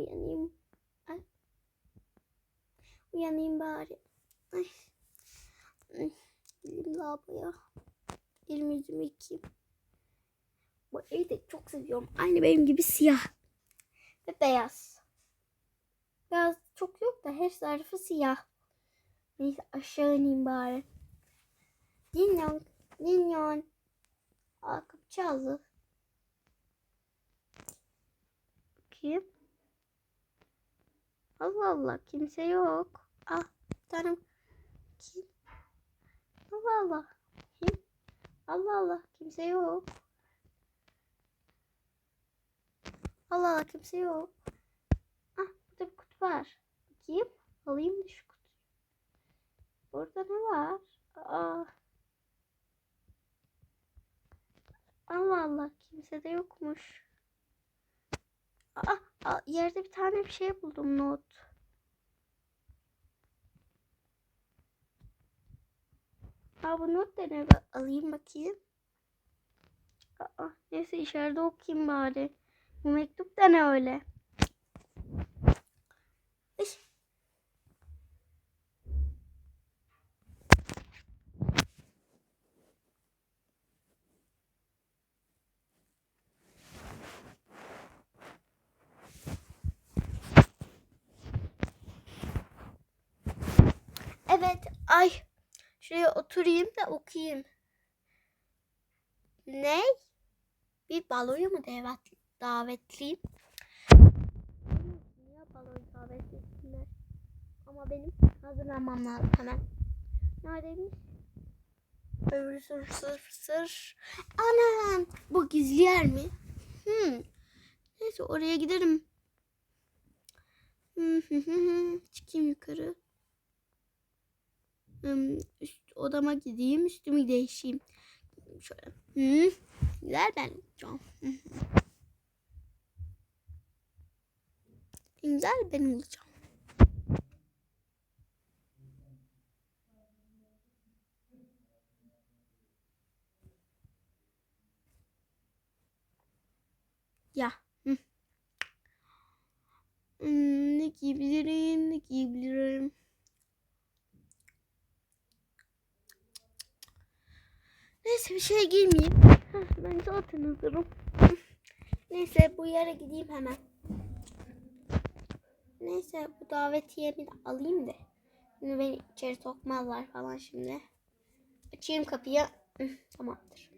uyanayım. Ay. Uyanayım bari. Ay. Gideyim lavaboya. Elimi yüzümü yıkayayım. Bu evi de çok seviyorum. Aynı benim gibi siyah. Ve beyaz. Beyaz çok yok da her tarafı siyah. Neyse aşağı ineyim bari. Dinyon. Dinyon. Aa kapı çaldı. Kim? Allah Allah kimse yok. Ah tane kim? Allah Allah. Kim? Allah Allah kimse yok. Allah Allah kimse yok. Ah burada bir kutu var. Bakayım. Alayım da şu kutuyu. Burada ne var? Aa. Allah Allah kimse de yokmuş. Aa, aa, yerde bir tane bir şey buldum not. Aa bu not da ne? Alayım bakayım. Aa, neyse içeride okuyayım bari. Bu mektup da ne öyle? Ay. Evet, ay. Şuraya oturayım da okuyayım. Ne? Bir baloya mı davet, davetliyim? Niye baloya davet etsinler? Ama benim hazırlanmam lazım hemen. Neredeymiş? Öbür sır sır sır. Anam! Bu gizli yer mi? Hmm. Neyse oraya giderim. Hı hı hı. Çıkayım yukarı. Üst odama gideyim, üstümü değişeyim. Şöyle. Hı. Hı hı. Güzel ben olacağım. Ya. Hmm, ne giyebilirim, ne giyebilirim. Neyse bir şey giymeyeyim. Ben zaten hazırım. Neyse bu yere gideyim hemen. Neyse bu davetiyemi de alayım da. Şimdi beni içeri sokmazlar falan şimdi. Açayım kapıyı. Tamamdır.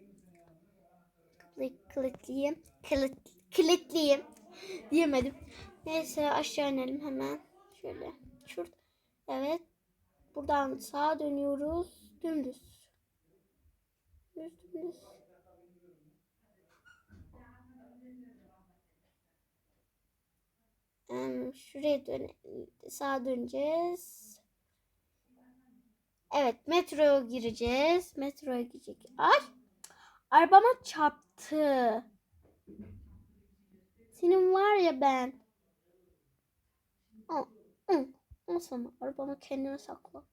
Kapıyı kilitleyeyim. Kilit, kilitleyeyim. Diyemedim. Neyse aşağı inelim hemen. Şöyle. Şurada. Evet. Buradan sağa dönüyoruz. Dümdüz. Düz. Em, Şuraya dön sağa döneceğiz. Evet, metroya gireceğiz. Metroya girecek. Ay! Arabama çarptı. Senin var ya ben. Al, al, al sana. Arabamı kendime sakla.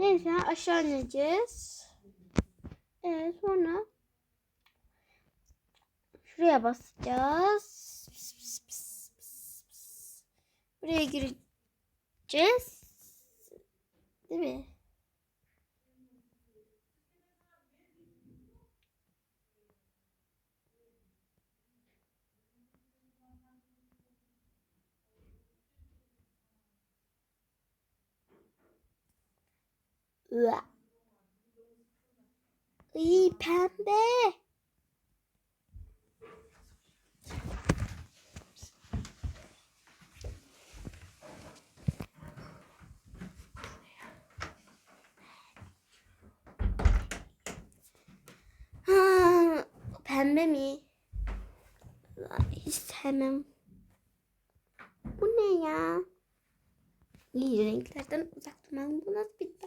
Neyse aşağı ineceğiz. Evet sonra şuraya basacağız. Pıs, pıs, pıs, pıs, pıs. Buraya gireceğiz. Değil mi? Ua. İyi pembe. Ha, pembe mi? Ay, Hiç sevmem. Bu ne ya? İyi renklerden uzak durmalıyım. Bu nasıl bir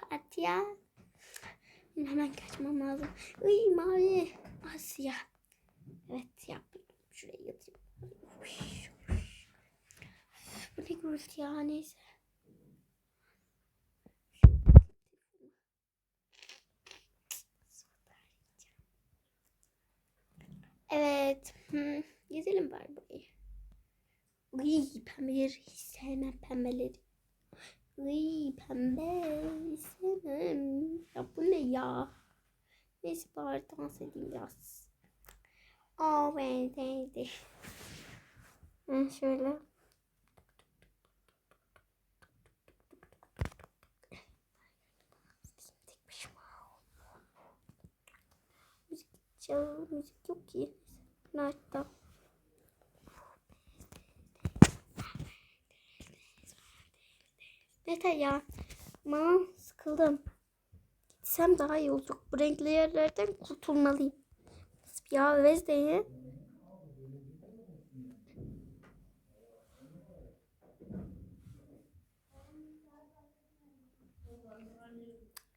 parti ya? Hemen kaçmam lazım. Iy mavi. Asya. Evet ya. Şuraya yatayım. Bu ne gürültü ya neyse. Hmm, gezelim bari burayı. Iy, pembeleri hiç sevmem pembeleri. Iy, pembe hiç sevmem. Ya bu ne ya? Neyse bari dans edeyim biraz. Oh, ben de. Ben şöyle. Müzik müzik yok ki. Nerede? Yeter ya. Aman sıkıldım. Gitsem daha iyi olacak. Bu renkli yerlerden kurtulmalıyım. Ya Vezde'yi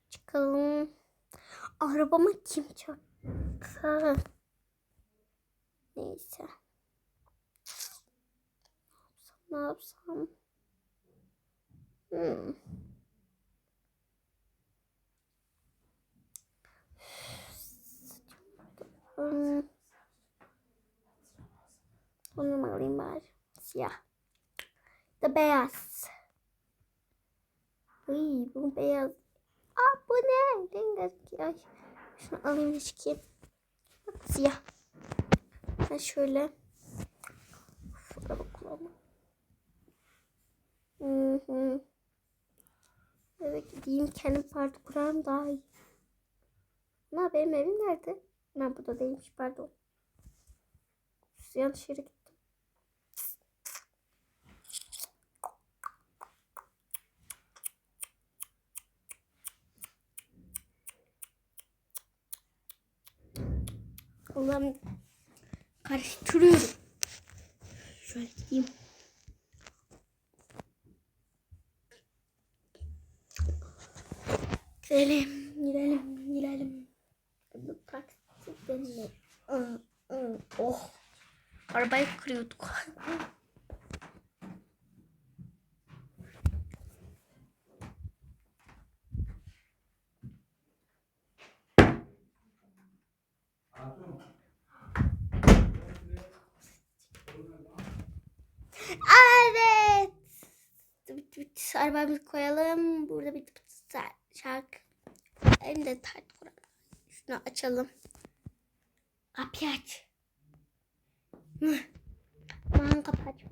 Çıkalım. Arabama kim çarptı? Neyse. Ne yapsam? Ne yapsam? Hmm. Hmm. Bunu mu alayım bari? Siyah. Da beyaz. Uy, bu beyaz. Aa bu ne? Rengarenk. Ay. Şunu alayım da çıkayım. Siyah. Ben şöyle. Şurada bakalım. Hı hı. Eve gideyim kendim parti kurarım daha iyi. Ne benim evim nerede? Ne burada değilmiş pardon. Yanlış yere gittim. Allah'ım karıştırıyorum. Şöyle gideyim. Gidelim, gidelim, gidelim. Bu taksi aa, Oh. Arabayı kırıyorduk. Evet. Arabamızı koyalım. Burada bir şarkı. Hem de kuralım. Şunu açalım. Kapıyı aç. Aman kapı aç.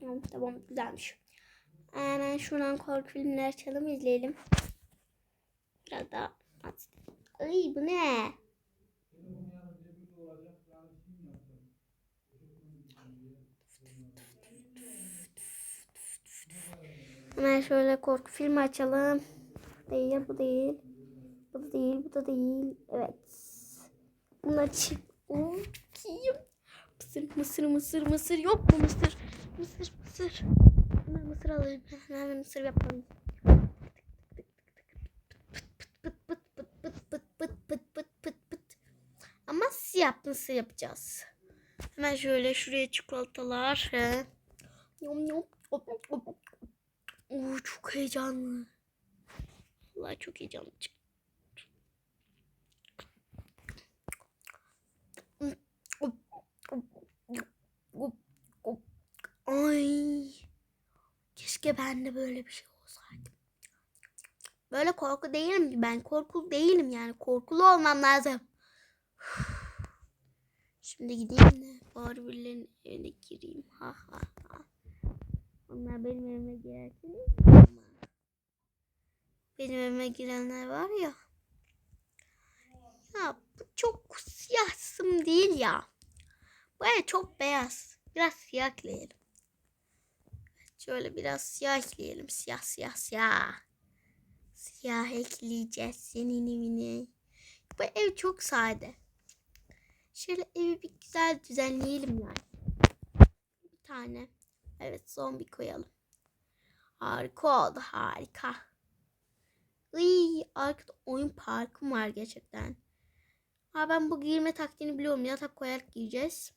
Tamam, tamam güzelmiş. Hemen şuradan korku filmleri açalım izleyelim. Biraz daha. Ay bu ne? Hemen şöyle korku filmi açalım. Değil, bu değil. Bu da değil, bu da değil. Evet. Bunu açayım. Okuyayım. Mısır, mısır, mısır, mısır. Yok mu mısır? Mısır, mısır. Hemen mısır alayım. Hemen mısır yapalım. Ama siyah mısır yapacağız. Hemen şöyle şuraya çikolatalar. He. Yum yum. Hop, hop, hop. Oo, çok heyecanlı. Vallahi çok heyecanlı. Ay. Keşke ben de böyle bir şey olsaydı. Böyle korku değilim ki ben. Korkulu değilim yani. Korkulu olmam lazım. Şimdi gideyim de bari birilerinin evine gireyim. Ha ha ha. Onlar benim evime girerken ama benim evime girenler var ya. Ya bu çok siyahsım değil ya. Böyle çok beyaz. Biraz siyah ekleyelim. Şöyle biraz siyah ekleyelim. Siyah siyah siyah. Siyah ekleyeceğiz senin evine. Bu ev çok sade. Şöyle evi bir güzel düzenleyelim yani. Bir tane. Evet zombi koyalım. Harika oldu harika. Iy, arkada oyun parkım var gerçekten. Ha ben bu giyme taktiğini biliyorum. Yatak koyarak giyeceğiz.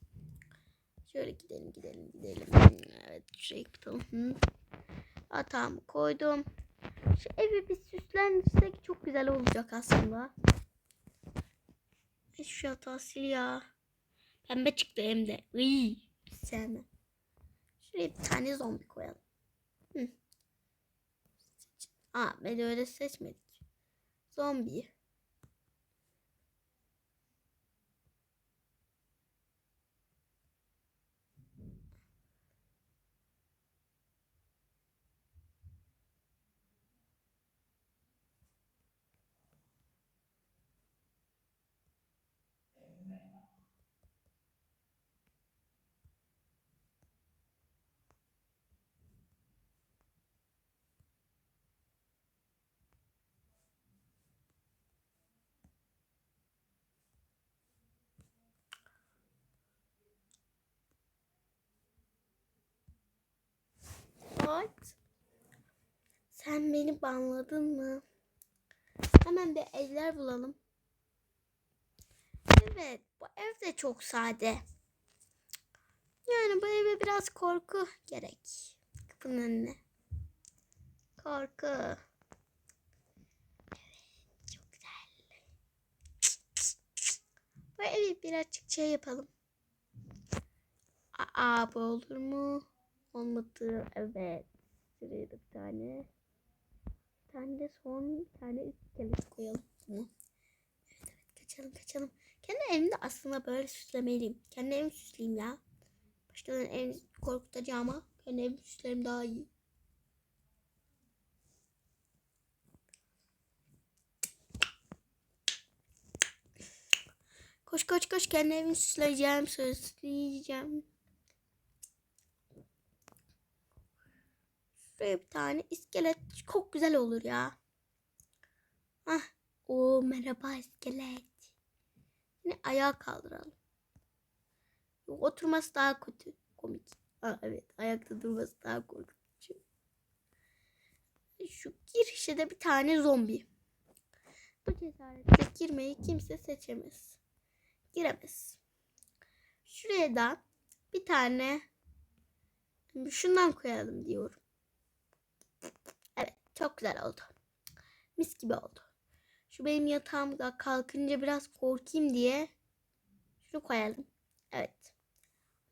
Şöyle gidelim gidelim gidelim. Evet şurayı tutalım. Hı. Atağımı koydum. Şu evi bir süslendirsek çok güzel olacak aslında. Şu yatağı sil ya. Pembe çıktı hem de. Iy, sevmem. Şuraya bir tane zombi koyalım. Hı. Aa ben öyle seçmedik. Zombi. What? Sen beni banladın mı? Hemen bir evler bulalım. Evet, bu ev de çok sade. Yani bu eve biraz korku gerek. Kapının önüne. Korku. Evet, çok güzel. Bu evi birazcık şey yapalım. Aa, bu olur mu? Olmadı. Evet. Şuraya bir tane. Bir tane de son bir tane iskelet koyalım. Tamam. Evet evet kaçalım kaçalım. Kendi evimde aslında böyle süslemeliyim. Kendi evimi süsleyeyim ya. Başkalarının evini korkutacağıma kendi evimi süslerim daha iyi. Koş koş koş kendi evimi süsleyeceğim, süsleyeceğim. Şuraya bir tane iskelet çok güzel olur ya. Ah, o merhaba iskelet. Yine ayağa kaldıralım. Yok, oturması daha kötü, komik. Ha, evet, ayakta durması daha korkutucu. Şu girişe de bir tane zombi. Bu cesaretle girmeyi kimse seçemez. Giremez. Şuraya da bir tane şundan koyalım diyorum. Çok güzel oldu. Mis gibi oldu. Şu benim yatağımda kalkınca biraz korkayım diye şunu koyalım. Evet.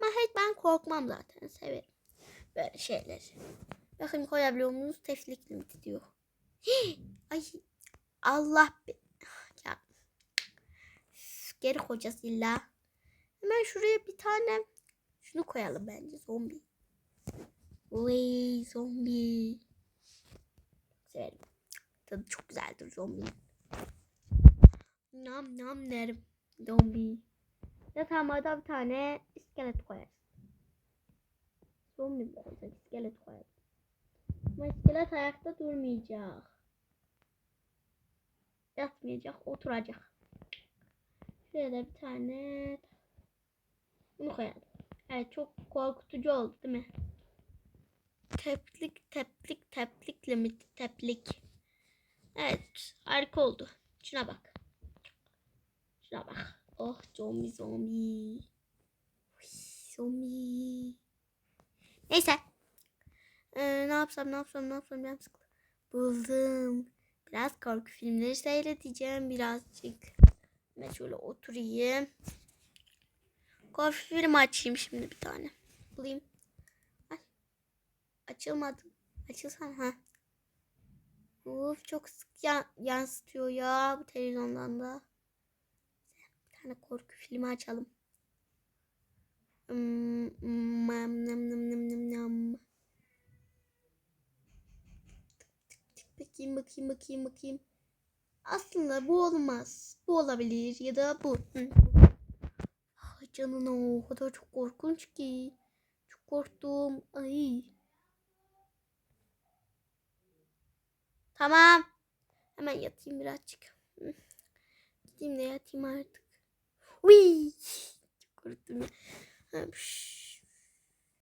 Ama hiç ben korkmam zaten. Severim böyle şeyleri. Bakın koyabiliyor muyuz? Teflik limiti diyor. Ay Allah be. Ya. Üf, Geri koyacağız illa. Hemen şuraya bir tane şunu koyalım bence zombi. Vay zombi. Severim. Tadı çok güzeldir zombi. Nam nam derim. Zombi. Yatağıma da bir tane iskelet koyarız. Zombi mi koyacak? İskelet koyarız. Ama iskelet ayakta durmayacak. Yatmayacak, oturacak. Şuraya da bir tane bunu koyalım. Evet çok korkutucu oldu değil mi? Teplik teplik teplik limit teplik. Evet harika oldu. Şuna bak. Şuna bak. Oh zombi zombi. Zombi. Neyse. Ee, ne yapsam ne yapsam ne yapsam ben sıkıldım. Buldum. Biraz korku filmleri seyredeceğim birazcık. Ben şöyle oturayım. Korku filmi açayım şimdi bir tane. Bulayım. Ay. Açılmadı. Açılsana ha. Uf çok sık ya- yansıtıyor ya bu televizyondan da. Bir tane korku filmi açalım. Hmm, hmm. Bakayım bakayım bakayım bakayım. Aslında bu olmaz. Bu olabilir ya da bu. Hı. Ay canına o kadar çok korkunç ki. Çok korktum. Ay. Tamam. Hemen yatayım birazcık. Gideyim de yatayım artık. Uy. Çok korktum ya.